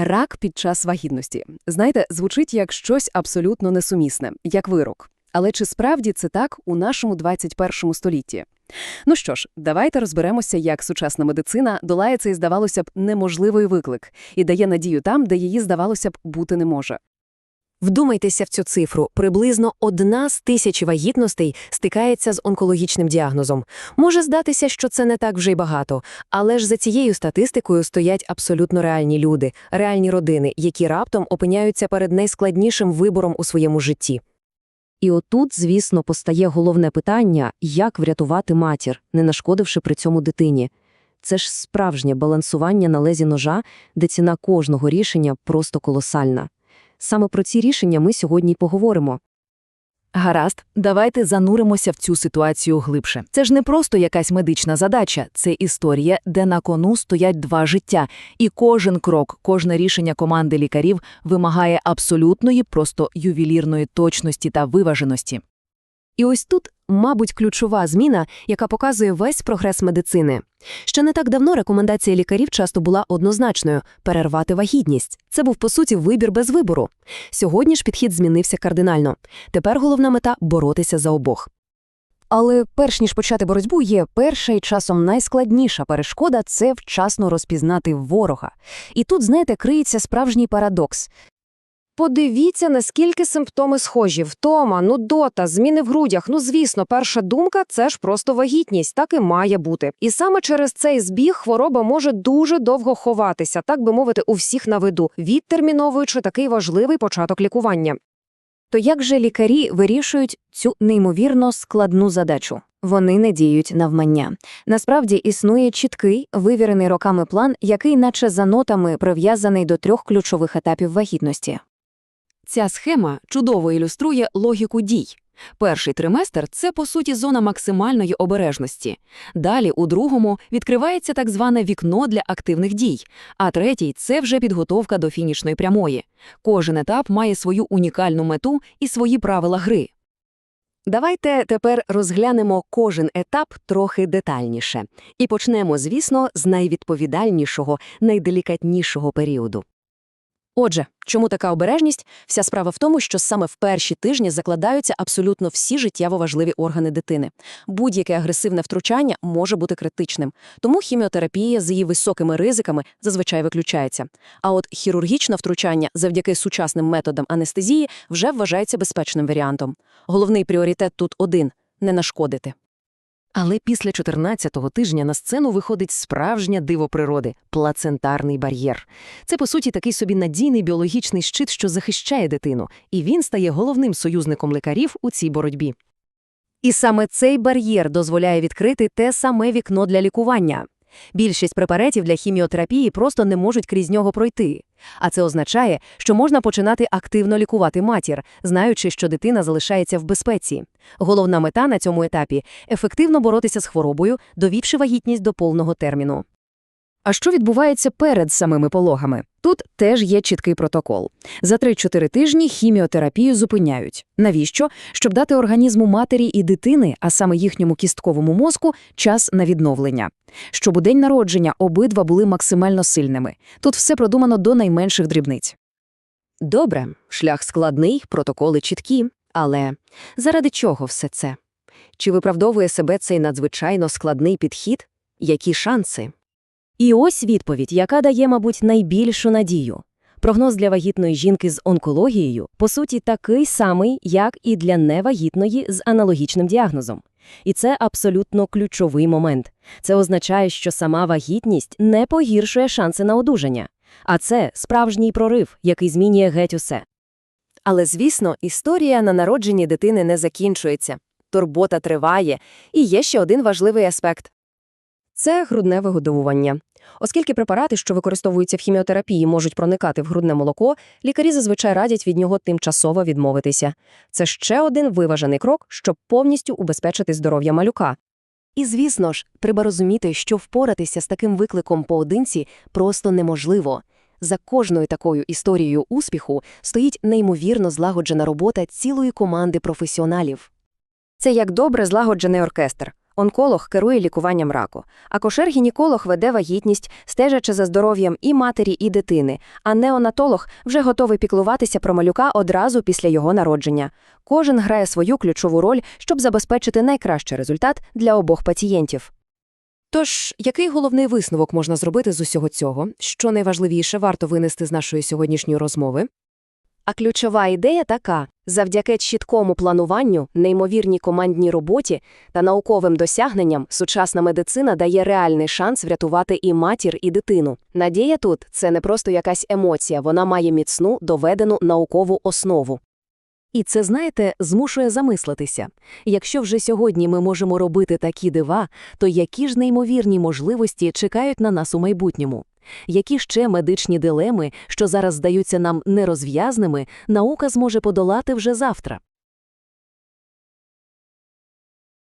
Рак під час вагітності. Знаєте, звучить як щось абсолютно несумісне, як вирок. Але чи справді це так у нашому 21 столітті? Ну що ж, давайте розберемося, як сучасна медицина долає цей, здавалося б, неможливий виклик і дає надію там, де її, здавалося б, бути не може. Вдумайтеся в цю цифру. Приблизно одна з тисячі вагітностей стикається з онкологічним діагнозом. Може здатися, що це не так вже й багато, але ж за цією статистикою стоять абсолютно реальні люди, реальні родини, які раптом опиняються перед найскладнішим вибором у своєму житті. І отут, звісно, постає головне питання, як врятувати матір, не нашкодивши при цьому дитині. Це ж справжнє балансування на лезі ножа, де ціна кожного рішення просто колосальна. Саме про ці рішення ми сьогодні й поговоримо. Гаразд, давайте зануримося в цю ситуацію глибше. Це ж не просто якась медична задача, це історія, де на кону стоять два життя, і кожен крок, кожне рішення команди лікарів вимагає абсолютної, просто ювелірної точності та виваженості. І ось тут, мабуть, ключова зміна, яка показує весь прогрес медицини. Ще не так давно рекомендація лікарів часто була однозначною – перервати вагітність. Це був, по суті, вибір без вибору. Сьогодні ж підхід змінився кардинально. Тепер головна мета – боротися за обох. Але перш ніж почати боротьбу, є перша і часом найскладніша перешкода – це вчасно розпізнати ворога. І тут, знаєте, криється справжній парадокс. Подивіться, наскільки симптоми схожі. Втома, нудота, зміни в грудях. Ну, звісно, перша думка – це ж просто вагітність, так і має бути. І саме через цей збіг хвороба може дуже довго ховатися, так би мовити, у всіх на виду, відтерміновуючи такий важливий початок лікування. То як же лікарі вирішують цю неймовірно складну задачу? Вони не діють навмання. Насправді існує чіткий, вивірений роками план, який наче за нотами прив'язаний до трьох ключових етапів вагітності. Ця схема чудово ілюструє логіку дій. Перший триместр – це, по суті, зона максимальної обережності. Далі, у другому, відкривається так зване вікно для активних дій, а третій – це вже підготовка до фінішної прямої. Кожен етап має свою унікальну мету і свої правила гри. Давайте тепер розглянемо кожен етап трохи детальніше. І почнемо, звісно, з найвідповідальнішого, найделікатнішого періоду. Отже, чому така обережність? Вся справа в тому, що саме в перші тижні закладаються абсолютно всі життєво важливі органи дитини. Будь-яке агресивне втручання може бути критичним, тому хіміотерапія з її високими ризиками зазвичай виключається. А от хірургічне втручання завдяки сучасним методам анестезії вже вважається безпечним варіантом. Головний пріоритет тут один – не нашкодити. Але після 14-го тижня на сцену виходить справжнє диво природи – плацентарний бар'єр. Це, по суті, такий собі надійний біологічний щит, що захищає дитину, і він стає головним союзником лікарів у цій боротьбі. І саме цей бар'єр дозволяє відкрити те саме вікно для лікування. Більшість препаратів для хіміотерапії просто не можуть крізь нього пройти. А це означає, що можна починати активно лікувати матір, знаючи, що дитина залишається в безпеці. Головна мета на цьому етапі – ефективно боротися з хворобою, довівши вагітність до повного терміну. А що відбувається перед самими пологами? Тут теж є чіткий протокол. За 3-4 тижні хіміотерапію зупиняють. Навіщо? Щоб дати організму матері і дитини, а саме їхньому кістковому мозку, час на відновлення. Щоб у день народження обидва були максимально сильними. Тут все продумано до найменших дрібниць. Добре, шлях складний, протоколи чіткі. Але заради чого все це? Чи виправдовує себе цей надзвичайно складний підхід? Які шанси? І ось відповідь, яка дає, мабуть, найбільшу надію. Прогноз для вагітної жінки з онкологією, по суті, такий самий, як і для невагітної з аналогічним діагнозом. І це абсолютно ключовий момент. Це означає, що сама вагітність не погіршує шанси на одужання. А це справжній прорив, який змінює геть усе. Але, звісно, історія на народженні дитини не закінчується. Турбота триває, і є ще один важливий аспект. Це грудне вигодовування. Оскільки препарати, що використовуються в хіміотерапії, можуть проникати в грудне молоко, лікарі зазвичай радять від нього тимчасово відмовитися. Це ще один виважений крок, щоб повністю убезпечити здоров'я малюка. І, звісно ж, треба розуміти, що впоратися з таким викликом поодинці просто неможливо. За кожною такою історією успіху стоїть неймовірно злагоджена робота цілої команди професіоналів. Це як добре злагоджений оркестр. Онколог керує лікуванням раку, акушер-гінеколог веде вагітність, стежачи за здоров'ям і матері, і дитини, а неонатолог вже готовий піклуватися про малюка одразу після його народження. Кожен грає свою ключову роль, щоб забезпечити найкращий результат для обох пацієнтів. Тож, який головний висновок можна зробити з усього цього? Що найважливіше варто винести з нашої сьогоднішньої розмови? А ключова ідея така: завдяки чіткому плануванню, неймовірній командній роботі та науковим досягненням сучасна медицина дає реальний шанс врятувати і матір, і дитину. Надія тут це не просто якась емоція, вона має міцну доведену наукову основу. І це, знаєте, змушує замислитися. Якщо вже сьогодні ми можемо робити такі дива, то які ж неймовірні можливості чекають на нас у майбутньому? Які ще медичні дилеми, що зараз здаються нам нерозв'язними, наука зможе подолати вже завтра?